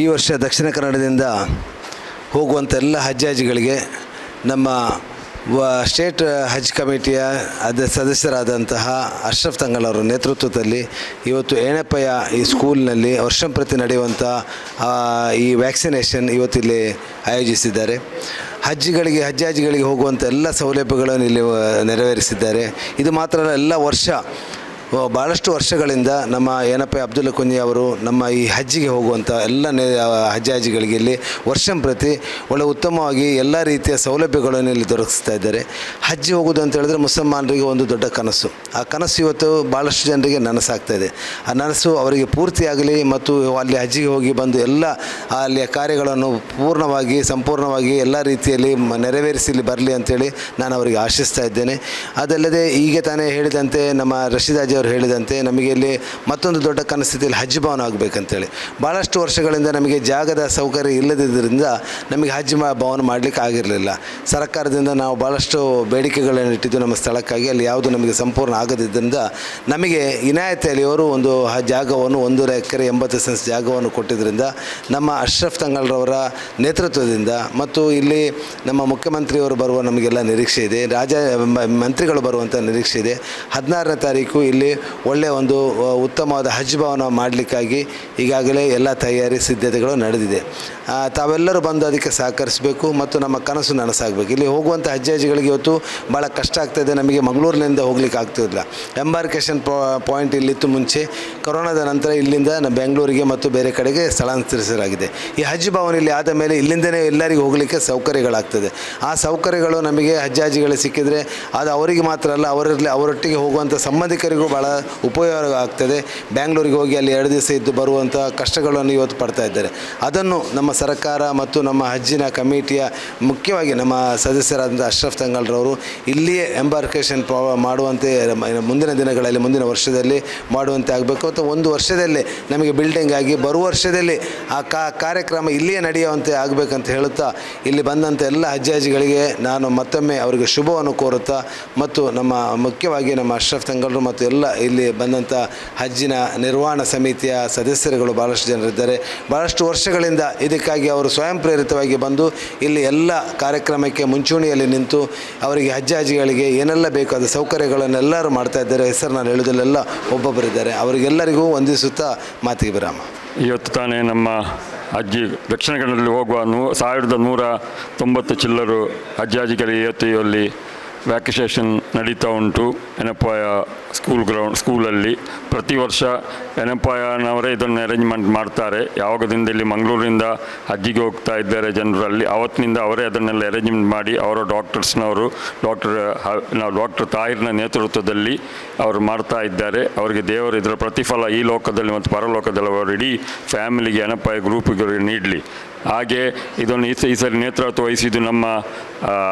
ಈ ವರ್ಷ ದಕ್ಷಿಣ ಕನ್ನಡದಿಂದ ಹೋಗುವಂಥ ಎಲ್ಲ ಹಜ್ಜಾಜಿಗಳಿಗೆ ನಮ್ಮ ವ, ಸ್ಟೇಟ್ ಹಜ್ ಕಮಿಟಿಯ ಅದ ಸದಸ್ಯರಾದಂತಹ ಅಶ್ರಫ್ ತಂಗಲ್ ಅವರ ನೇತೃತ್ವದಲ್ಲಿ ಇವತ್ತು ಏಣಪ್ಪಯ್ಯ ಈ ಸ್ಕೂಲ್ನಲ್ಲಿ ವರ್ಷಂಪ್ರತಿ ನಡೆಯುವಂಥ ಈ ವ್ಯಾಕ್ಸಿನೇಷನ್ ಇವತ್ತಿಲ್ಲಿ ಆಯೋಜಿಸಿದ್ದಾರೆ. ಹಜ್ಜಿಗಳಿಗೆ ಹಜ್ಜಾಜಿಗಳಿಗೆ ಹೋಗುವಂಥ ಎಲ್ಲ ಸೌಲಭ್ಯಗಳನ್ನು ಇಲ್ಲಿ ನೆರವೇರಿಸಿದ್ದಾರೆ. ಇದು ಮಾತ್ರ ಎಲ್ಲ ವರ್ಷ ಭಾಳಷ್ಟು ವರ್ಷಗಳಿಂದ ನಮ್ಮ ಏನಪ್ಪ ಅಬ್ದುಲ್ ಕುಂಜಿ ಅವರು ನಮ್ಮ ಈ ಹಜ್ಜಿಗೆ ಹೋಗುವಂಥ ಎಲ್ಲ ಹಜ್ಜಾಜಿಗಳಿಗೆ ಇಲ್ಲಿ ವರ್ಷಂಪ್ರತಿ ಒಳ್ಳೆ ಉತ್ತಮವಾಗಿ ಎಲ್ಲ ರೀತಿಯ ಸೌಲಭ್ಯಗಳನ್ನು ಇಲ್ಲಿ ದೊರಕಿಸ್ತಾ ಇದ್ದಾರೆ. ಹಜ್ಜಿ ಹೋಗೋದು ಅಂತ ಹೇಳಿದ್ರೆ ಮುಸಲ್ಮಾನರಿಗೆ ಒಂದು ದೊಡ್ಡ ಕನಸು. ಆ ಕನಸು ಇವತ್ತು ಭಾಳಷ್ಟು ಜನರಿಗೆ ನನಸಾಗ್ತಾ ಇದೆ. ಆ ನನಸು ಅವರಿಗೆ ಪೂರ್ತಿಯಾಗಲಿ ಮತ್ತು ಅಲ್ಲಿ ಹಜ್ಜಿಗೆ ಹೋಗಿ ಬಂದು ಎಲ್ಲ ಅಲ್ಲಿಯ ಕಾರ್ಯಗಳನ್ನು ಪೂರ್ಣವಾಗಿ, ಸಂಪೂರ್ಣವಾಗಿ ಎಲ್ಲ ರೀತಿಯಲ್ಲಿ ನೆರವೇರಿಸಿ ಇಲ್ಲಿ ಬರಲಿ ಅಂತೇಳಿ ನಾನು ಅವರಿಗೆ ಆಶಿಸ್ತಾ ಇದ್ದೇನೆ. ಅದಲ್ಲದೆ ಈಗ ತಾನೇ ಹೇಳಿದಂತೆ ನಮ್ಮ ರಶೀದಾಜಿ ಅವರು ಹೇಳಿದಂತೆ ನಮಗೆ ಇಲ್ಲಿ ಮತ್ತೊಂದು ದೊಡ್ಡ ಕನಸ್ಥಿತಿಯಲ್ಲಿ ಹಜ್ ಭವನ ಆಗಬೇಕಂತೇಳಿ. ಭಾಳಷ್ಟು ವರ್ಷಗಳಿಂದ ನಮಗೆ ಜಾಗದ ಸೌಕರ್ಯ ಇಲ್ಲದಿದ್ದರಿಂದ ನಮಗೆ ಹಜ್ ಭವನ ಮಾಡಲಿಕ್ಕೆ ಆಗಿರಲಿಲ್ಲ. ಸರ್ಕಾರದಿಂದ ನಾವು ಭಾಳಷ್ಟು ಬೇಡಿಕೆಗಳನ್ನು ಇಟ್ಟಿದ್ದು ನಮ್ಮ ಸ್ಥಳಕ್ಕಾಗಿ, ಅಲ್ಲಿ ಯಾವುದು ನಮಗೆ ಸಂಪೂರ್ಣ ಆಗದಿದ್ದರಿಂದ ನಮಗೆ ಇನಾಯತಿಯಲ್ಲಿ ಅವರು ಒಂದು ಜಾಗವನ್ನು ಒಂದೂರ ಎಕರೆ, ಎಂಬತ್ತು ಸೆನ್ಸ್ ಜಾಗವನ್ನು ಕೊಟ್ಟಿದ್ದರಿಂದ ನಮ್ಮ ಅಶ್ರಫ್ ತಂಗಲ್ರವರ ನೇತೃತ್ವದಿಂದ ಮತ್ತು ಇಲ್ಲಿ ನಮ್ಮ ಮುಖ್ಯಮಂತ್ರಿಯವರು ಬರುವ ನಮಗೆಲ್ಲ ನಿರೀಕ್ಷೆ ಇದೆ, ರಾಜ ಮಂತ್ರಿಗಳು ಬರುವಂಥ ನಿರೀಕ್ಷೆ ಇದೆ. ಹದಿನಾರನೇ ತಾರೀಕು ಇಲ್ಲಿ ಒಳ್ಳೆಯ ಒಂದು ಉತ್ತಮವಾದ ಹಜ್ ಭವನ ಮಾಡಲಿಕ್ಕಾಗಿ ಈಗಾಗಲೇ ಎಲ್ಲ ತಯಾರಿ ಸಿದ್ಧತೆಗಳು ನಡೆದಿದೆ. ತಾವೆಲ್ಲರೂ ಬಂದು ಅದಕ್ಕೆ ಸಹಕರಿಸಬೇಕು ಮತ್ತು ನಮ್ಮ ಕನಸು ನನಸಾಗಬೇಕು. ಇಲ್ಲಿ ಹೋಗುವಂಥ ಹಜ್ಜಾಜಿಗಳಿಗೆ ಇವತ್ತು ಭಾಳ ಕಷ್ಟ ಆಗ್ತಾಯಿದೆ ನಮಗೆ ಮಂಗಳೂರಿನಿಂದ ಹೋಗ್ಲಿಕ್ಕೆ ಆಗ್ತಿರಲಿಲ್ಲ. ಎಂಬಾರ್ಕೇಶನ್ ಪಾಯಿಂಟ್ ಇಲ್ಲಿತ್ತು ಮುಂಚೆ. ಕೊರೋನಾದ ನಂತರ ಇಲ್ಲಿಂದ ಬೆಂಗಳೂರಿಗೆ ಮತ್ತು ಬೇರೆ ಕಡೆಗೆ ಸ್ಥಳಾಂತರಿಸಲಾಗಿದೆ. ಈ ಹಜ್ ಭವನ ಇಲ್ಲಿ ಆದ ಮೇಲೆ ಇಲ್ಲಿಂದನೇ ಎಲ್ಲರಿಗೂ ಹೋಗಲಿಕ್ಕೆ ಸೌಕರ್ಯಗಳಾಗ್ತದೆ. ಆ ಸೌಕರ್ಯಗಳು ನಮಗೆ ಹಜ್ಜಾಜಿಗಳು ಸಿಕ್ಕಿದರೆ ಅದು ಅವರಿಗೆ ಮಾತ್ರ ಅಲ್ಲ, ಅವರಲ್ಲಿ, ಅವರೊಟ್ಟಿಗೆ ಹೋಗುವಂಥ ಸಂಬಂಧಿಕರಿಗೂ ಭಾಳ ಉಪಯೋಗ ಆಗ್ತದೆ. ಬ್ಯಾಂಗ್ಳೂರಿಗೆ ಹೋಗಿ ಅಲ್ಲಿ ಎರಡು ದಿವಸ ಇದ್ದು ಬರುವಂಥ ಕಷ್ಟಗಳನ್ನು ಇವತ್ತು ಪಡ್ತಾ ಇದ್ದಾರೆ. ಅದನ್ನು ನಮ್ಮ ಸರ್ಕಾರ ಮತ್ತು ನಮ್ಮ ಹಜ್ಜಿನ ಕಮಿಟಿಯ ಮುಖ್ಯವಾಗಿ ನಮ್ಮ ಸದಸ್ಯರಾದಂಥ ಅಶ್ರಫ್ ತಂಗಲ್ರವರು ಇಲ್ಲಿಯೇ ಎಂಬಾರ್ಕೇಷನ್ ಮಾಡುವಂತೆ ಮುಂದಿನ ದಿನಗಳಲ್ಲಿ, ಮುಂದಿನ ವರ್ಷದಲ್ಲಿ ಮಾಡುವಂತೆ ಆಗಬೇಕು. ಮತ್ತು ಒಂದು ವರ್ಷದಲ್ಲೇ ನಮಗೆ ಬಿಲ್ಡಿಂಗ್ ಆಗಿ ಬರುವ ವರ್ಷದಲ್ಲಿ ಆ ಕಾರ್ಯಕ್ರಮ ಇಲ್ಲಿಯೇ ನಡೆಯುವಂತೆ ಆಗಬೇಕಂತ ಹೇಳುತ್ತಾ, ಇಲ್ಲಿ ಬಂದಂಥ ಎಲ್ಲ ಹಜ್ಜಾಜಿಗಳಿಗೆ ನಾನು ಮತ್ತೊಮ್ಮೆ ಅವರಿಗೆ ಶುಭವನ್ನು ಕೋರುತ್ತಾ ಮತ್ತು ನಮ್ಮ ಮುಖ್ಯವಾಗಿ ನಮ್ಮ ಅಶ್ರಫ್ ತಂಗಲ್ರು ಮತ್ತು ಎಲ್ಲ ಇಲ್ಲಿ ಬಂದಂಥ ಹಜ್ಜಿನ ನಿರ್ವಹಣಾ ಸಮಿತಿಯ ಸದಸ್ಯರುಗಳು ಭಾಳಷ್ಟು ಜನರಿದ್ದಾರೆ. ಭಾಳಷ್ಟು ವರ್ಷಗಳಿಂದ ಇದಕ್ಕಾಗಿ ಅವರು ಸ್ವಯಂ ಪ್ರೇರಿತವಾಗಿ ಬಂದು ಇಲ್ಲಿ ಎಲ್ಲ ಕಾರ್ಯಕ್ರಮಕ್ಕೆ ಮುಂಚೂಣಿಯಲ್ಲಿ ನಿಂತು ಅವರಿಗೆ ಹಜ್ಜಾಜಿಗಳಿಗೆ ಏನೆಲ್ಲ ಬೇಕು ಅದು ಸೌಕರ್ಯಗಳನ್ನೆಲ್ಲರೂ ಮಾಡ್ತಾ ಇದ್ದಾರೆ. ಹೆಸರು ನಾನು ಹೇಳೋದಲ್ಲೆಲ್ಲ ಒಬ್ಬೊಬ್ಬರಿದ್ದಾರೆ. ಅವರಿಗೆಲ್ಲರಿಗೂ ವಂದಿಸುತ್ತಾ ಮಾತಿಗೆ ವಿರಾಮ. ಇವತ್ತು ತಾನೇ ನಮ್ಮ ಅಜ್ಜಿ ದಕ್ಷಿಣ ಕನ್ನಡದಲ್ಲಿ ಹೋಗುವ ನೂ ಸಾವಿರದ ನೂರ ತೊಂಬತ್ತು ಚಿಲ್ಲರು ಹಜ್ಜಾಜಿಗಳಿಗೆ ಇವತ್ತು ಇಲ್ಲಿ ವ್ಯಾಕ್ಸಿನೇಷನ್ ನಡೀತಾ ಉಂಟು. ಎನಪಾಯ ಸ್ಕೂಲ್ ಗ್ರೌಂಡ್ ಸ್ಕೂಲಲ್ಲಿ ಪ್ರತಿ ವರ್ಷ ಎನಪಾಯನವರೇ ಇದನ್ನು ಅರೇಂಜ್ಮೆಂಟ್ ಮಾಡ್ತಾರೆ. ಯಾವಾಗದಿಂದ ಇಲ್ಲಿ ಮಂಗಳೂರಿನಿಂದ ಹಜ್ಜಿಗೆ ಹೋಗ್ತಾ ಇದ್ದಾರೆ ಜನರಲ್ಲಿ, ಅವತ್ತಿನಿಂದ ಅವರೇ ಅದನ್ನೆಲ್ಲ ಅರೇಂಜ್ಮೆಂಟ್ ಮಾಡಿ ಅವರ ಡಾಕ್ಟರ್ಸ್ನವರು ಡಾಕ್ಟರ್ ನಾವು ಡಾಕ್ಟರ್ ತಾಯಿರ್ನ ನೇತೃತ್ವದಲ್ಲಿ ಅವರು ಮಾಡ್ತಾ ಇದ್ದಾರೆ. ಅವರಿಗೆ ದೇವರು ಇದರ ಪ್ರತಿಫಲ ಈ ಲೋಕದಲ್ಲಿ ಮತ್ತು ಪರಲೋಕದಲ್ಲಿ ಅವರು ಇಡೀ ಫ್ಯಾಮಿಲಿಗೆ ಎನಪಾಯ ಗ್ರೂಪ್ಗೆ ನೀಡಲಿ. ಹಾಗೆ ಇದನ್ನು ಈ ಈ ಸರಿ ನೇತೃತ್ವ ವಹಿಸಿದ್ದು ನಮ್ಮ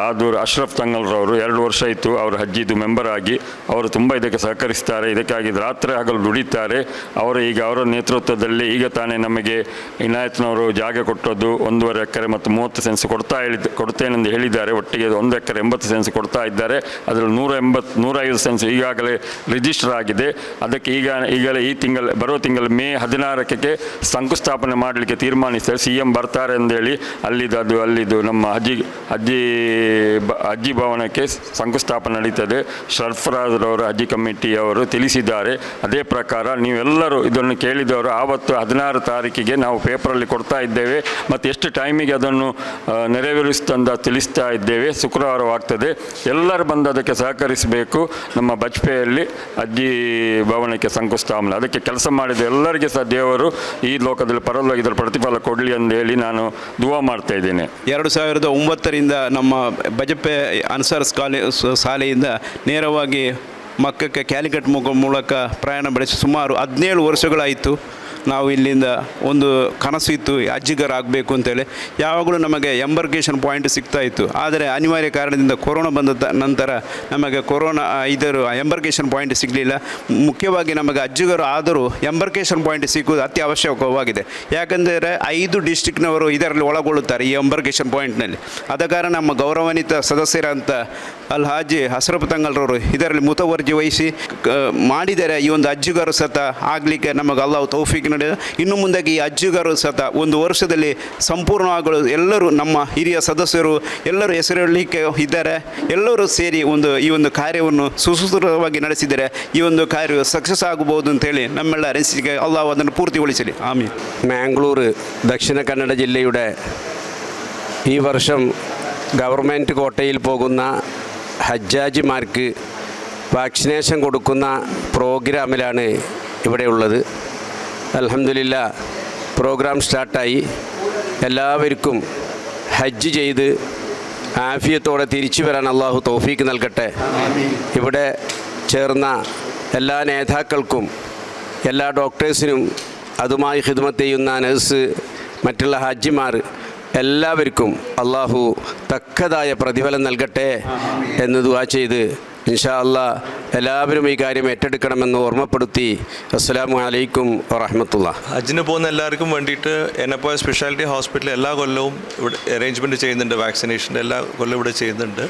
ಆದೂರ್ ಅಶ್ರಫ್ ತಂಗಲ್ರವರು. ಎರಡು ವರ್ಷ ಇತ್ತು ಅವರು ಹಜ್ಜಿದು ಮೆಂಬರ್ ಆಗಿ. ಅವರು ತುಂಬ ಇದಕ್ಕೆ ಸಹಕರಿಸ್ತಾರೆ. ಇದಕ್ಕಾಗಿ ರಾತ್ರಿ ಹಗಲು ದುಡಿತಾರೆ. ಅವರು ಈಗ ಅವರ ನೇತೃತ್ವದಲ್ಲಿ ಈಗ ತಾನೇ ನಮಗೆ ಇನಾಯತ್ನವರು ಜಾಗ ಕೊಟ್ಟದ್ದು ಒಂದೂವರೆ ಎಕರೆ ಮತ್ತು ಮೂವತ್ತು ಸೆನ್ಸ್ ಕೊಡ್ತಾ ಹೇಳಿದ ಕೊಡ್ತೇನೆಂದು ಹೇಳಿದ್ದಾರೆ. ಒಟ್ಟಿಗೆ ಒಂದು ಎಕರೆ ಎಂಬತ್ತು ಸೆನ್ಸ್ ಕೊಡ್ತಾ ಇದ್ದಾರೆ. ಅದರಲ್ಲಿ ನೂರ ಎಂಬತ್ತು ನೂರೈವತ್ತು ಸೆನ್ಸ್ ಈಗಾಗಲೇ ರಿಜಿಸ್ಟರ್ ಆಗಿದೆ. ಅದಕ್ಕೆ ಈಗ, ಈಗಲೇ ಈ ತಿಂಗಳ ಬರುವ ತಿಂಗಳ ಮೇ ಹದಿನಾರಕ್ಕೆ ಶಂಕುಸ್ಥಾಪನೆ ಮಾಡಲಿಕ್ಕೆ ತೀರ್ಮಾನಿಸಿದ್ದಾರೆ. ಸಿ ಎಂ ಬರ್ತಾರೆ ಅಂದೇಳಿ ಅಲ್ಲಿದ್ದು ಅಲ್ಲಿದ್ದು ನಮ್ಮ ಅಜ್ಜಿ ಅಜ್ಜಿ ಬ, ಅಜ್ಜಿ ಭವನಕ್ಕೆ ಶಂಕುಸ್ಥಾಪನೆ ನಡೀತದೆ. ಸರ್ಫರಾಜ್ರವರು ಅಜ್ಜಿ ಕಮಿಟಿಯವರು ತಿಳಿಸಿದ್ದಾರೆ. ಅದೇ ಪ್ರಕಾರ ನೀವೆಲ್ಲರೂ ಇದನ್ನು ಕೇಳಿದವರು ಆವತ್ತು ಹದಿನಾರು ತಾರೀಕಿಗೆ ನಾವು ಪೇಪರಲ್ಲಿ ಕೊಡ್ತಾ ಇದ್ದೇವೆ. ಮತ್ತು ಎಷ್ಟು ಟೈಮಿಗೆ ಅದನ್ನು ನೆರವೇರಿಸ್ತಂದ ತಿಳಿಸ್ತಾ ಇದ್ದೇವೆ. ಶುಕ್ರವಾರವಾಗ್ತದೆ. ಎಲ್ಲರೂ ಬಂದು ಅದಕ್ಕೆ ಸಹಕರಿಸಬೇಕು. ನಮ್ಮ ಬಜ್ಪೆಯಲ್ಲಿ ಅಜ್ಜಿ ಭವನಕ್ಕೆ ಶಂಕುಸ್ಥಾಪನೆ. ಅದಕ್ಕೆ ಕೆಲಸ ಮಾಡಿದ ಎಲ್ಲರಿಗೆ ಸಹ ದೇವರು ಈ ಲೋಕದಲ್ಲಿ ಪರಲೋಕದಲ್ಲಿ ಪ್ರತಿಫಲ ಕೊಡಲಿ ಅಂತ ಹೇಳಿ ನಾನು ದುವಾ ಮಾಡ್ತಾ ಇದ್ದೇನೆ. ಎರಡು ಸಾವಿರದ ಒಂಬತ್ತರಿಂದ ನಮ್ಮ ಬಜಪೆ ಅನ್ಸಾರ್ ಸ್ಕಾಲೆ ಸ- ಶಾಲೆಯಿಂದ ನೇರವಾಗಿ ಮಕ್ಕಕ್ಕೆ ಕ್ಯಾಲಿಕಟ್ ಮೂಲಕ ಪ್ರಯಾಣ ಬೆಳೆಸಿ ಸುಮಾರು ಹದಿನೇಳು ವರ್ಷಗಳಾಯಿತು. ನಾವು ಇಲ್ಲಿಂದ ಒಂದು ಕನಸು ಇತ್ತು, ಅಜ್ಜಿಗರಾಗಬೇಕು ಅಂತೇಳಿ. ಯಾವಾಗಲೂ ನಮಗೆ ಎಂಬರ್ಕೇಶನ್ ಪಾಯಿಂಟ್ ಸಿಗ್ತಾ ಇತ್ತು. ಆದರೆ ಅನಿವಾರ್ಯ ಕಾರಣದಿಂದ ಕೊರೋನಾ ಬಂದ ನಂತರ ನಮಗೆ ಕೊರೋನಾ ಇದರ ಎಂಬರ್ಕೇಶನ್ ಪಾಯಿಂಟ್ ಸಿಗಲಿಲ್ಲ. ಮುಖ್ಯವಾಗಿ ನಮಗೆ ಅಜ್ಜಿಗರು ಆದರೂ ಎಂಬರ್ಕೇಶನ್ ಪಾಯಿಂಟ್ ಸಿಗುವುದು ಅತ್ಯವಶ್ಯಕವಾಗಿದೆ. ಯಾಕೆಂದರೆ ಐದು ಡಿಸ್ಟಿಕ್ನವರು ಇದರಲ್ಲಿ ಒಳಗೊಳ್ಳುತ್ತಾರೆ ಈ ಎಂಬರ್ಕೇಶನ್ ಪಾಯಿಂಟ್ನಲ್ಲಿ ಅದ ಕಾರಣ ನಮ್ಮ ಗೌರವಾನ್ವಿತ ಸದಸ್ಯರಂತ ಅಲ್ ಹಾಜಿ ಹಸ್ರಫ್ ತಂಗಲ್ರವರು ಇದರಲ್ಲಿ ಮುತವರ್ಜಿ ವಹಿಸಿ ಮಾಡಿದರೆ ಈ ಒಂದು ಅಜ್ಜಿಗರು ಸತ ಆಗಲಿಕ್ಕೆ ನಮಗೆ ಅಲ್ಲಾವು ತೌಫೀಕ್ ನಡೆದ ಇನ್ನು ಮುಂದಾಗಿ ಈ ಅಜ್ಜಿಗರು ಸತ ಒಂದು ವರ್ಷದಲ್ಲಿ ಸಂಪೂರ್ಣವಾಗಲು ಎಲ್ಲರೂ ನಮ್ಮ ಹಿರಿಯ ಸದಸ್ಯರು ಎಲ್ಲರೂ ಹೆಸರಲಿಕ್ಕೆ ಇದ್ದಾರೆ ಎಲ್ಲರೂ ಸೇರಿ ಒಂದು ಈ ಒಂದು ಕಾರ್ಯವನ್ನು ಸುಸೂತ್ರವಾಗಿ ನಡೆಸಿದ್ದಾರೆ ಈ ಒಂದು ಕಾರ್ಯ ಸಕ್ಸಸ್ ಆಗಬಹುದು ಅಂತೇಳಿ ನಮ್ಮೆಲ್ಲ ಅನಿಸಿಕೆ ಅಲ್ಲಾಹ್ ಅದನ್ನು ಪೂರ್ತಿಗೊಳಿಸಲಿ ಆಮೀನ್ മാംഗ്ലൂർ ദക്ഷിണ കന്നഡ ജില്ലയുടെ ഈ വർഷം ഗവൺമെൻറ് കോട്ടയിൽ പോകുന്ന ഹജ്ജാജിമാർക്ക് വാക്സിനേഷൻ കൊടുക്കുന്ന പ്രോഗ്രാമിലാണ് ഇവിടെ ഉള്ളത് അലഹമില്ല പ്രോഗ്രാം സ്റ്റാർട്ടായി. എല്ലാവർക്കും ഹജ്ജ് ചെയ്ത് ആഫിയത്തോടെ തിരിച്ചു വരാൻ അള്ളാഹു തോഫീക്ക് നൽകട്ടെ. ഇവിടെ ചേർന്ന എല്ലാ നേതാക്കൾക്കും എല്ലാ ഡോക്ടേഴ്സിനും അതുമായി ഹിദ്മത്ത് ചെയ്യുന്ന നഴ്സ് മറ്റുള്ള ഹാജിമാർ എല്ലാവർക്കും അള്ളാഹു തക്കതായ പ്രതിഫലം നൽകട്ടെ എന്ന് ദുവാ ചെയ്ത് ഇൻഷാ അല്ലാ എല്ലാവരും ഈ കാര്യം ഏറ്റെടുക്കണമെന്ന് ഓർമ്മപ്പെടുത്തി. അസ്സലാമു അലൈക്കും വറഹമത്തുള്ള. ഹജ്ജിന് പോകുന്ന എല്ലാവർക്കും വേണ്ടിയിട്ട് എന്നെപ്പോലെ സ്പെഷ്യാലിറ്റി ഹോസ്പിറ്റൽ എല്ലാ കൊല്ലവും ഇവിടെ അറേഞ്ച്മെന്റ് ചെയ്യുന്നുണ്ട് വാക്സിനേഷന്റെ എല്ലാ കൊല്ലം ഇവിടെ ചെയ്യുന്നുണ്ട്.